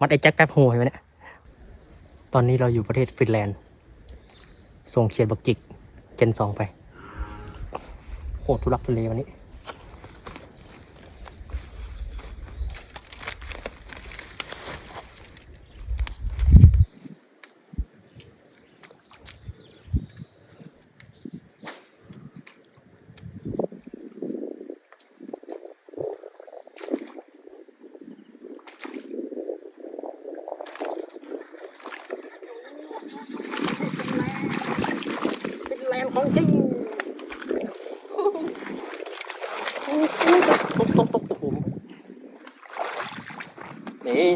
มัดไอ้แจ็คแป๊บโฮเห็นไหมเนี่ย ตอนนี้เราอยู่ประเทศฟินแลนด์ ส่งเขียนบักจิก เจนสองไป โหดทุลักทุเลวันนี้ ของจริงตกตกตกโอ้โหนี่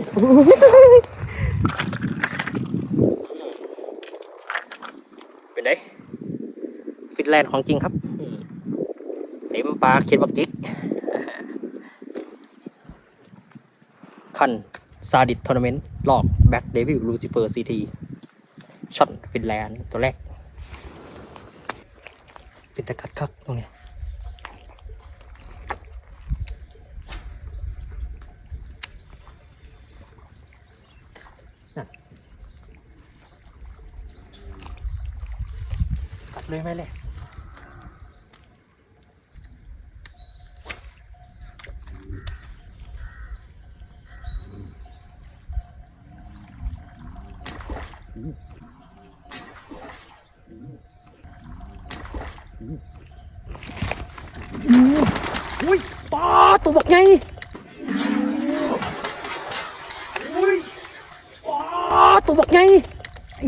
เป็นไงฟินแลนด์ของจริงครับเต็มปากเขียนบักจิกคันซาดิสทัวร์นาเมนต์ลอกแบ็กเดวิลลูซิเฟอร์ซีทีช็อตฟินแลนด์ตัวแรก เป็นตะกัดครับตรงนี้กัดเลยไหมเลยอุ้ ยปลาตัวบอกไงอุ้ยปลาตัวบอกไงไอ้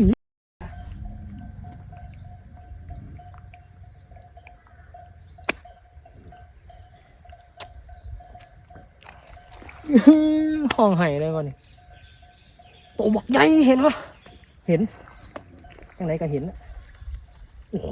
ห้องไห้เลยก่อนนี่ตัวบอกไงเห็นปะเห็นยังไงก็เห็นน่ะโอ้โห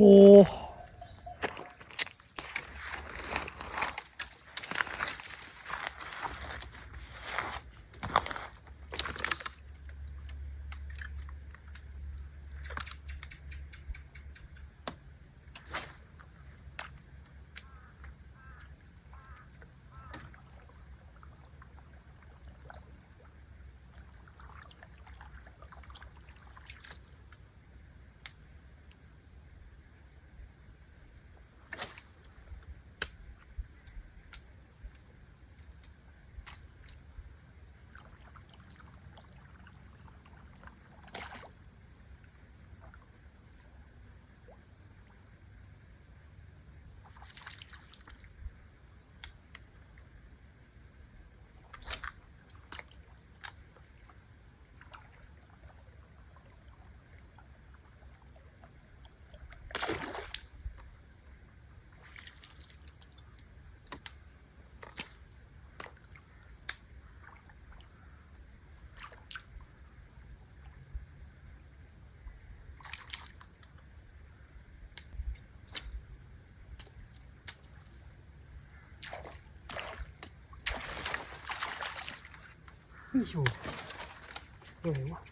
ไม่อยู่ยัง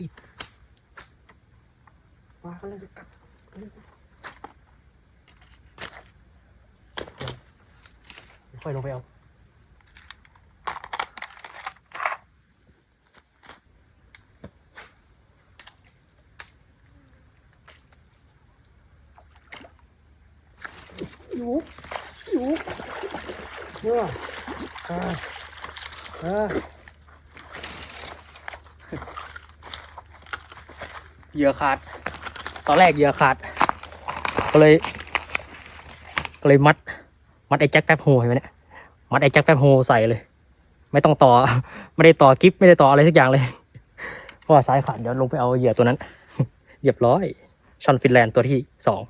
ติดปลากำลังจะกัดเดี๋ยวค่อยลงไปเอาอยู่อยู่เนี่ยอ่าอ่า เหยื่อขาด ตอนแรกเหยื่อขาด ก็เลย ก็เลยมัด มัดไอ้แจ็คแป๊บโฮเห็นไหมเนี่ย มัดไอ้แจ็คแป๊บโฮใส่เลย ไม่ต้องต่อ ไม่ได้ต่อกิฟไม่ได้ต่ออะไรสักอย่างเลย เพราะว่าสายขาดเดี๋ยวลงไปเอาเหยื่อตัวนั้น เหยียบร้อยชอนฟินแลนด์ตัวที่สอง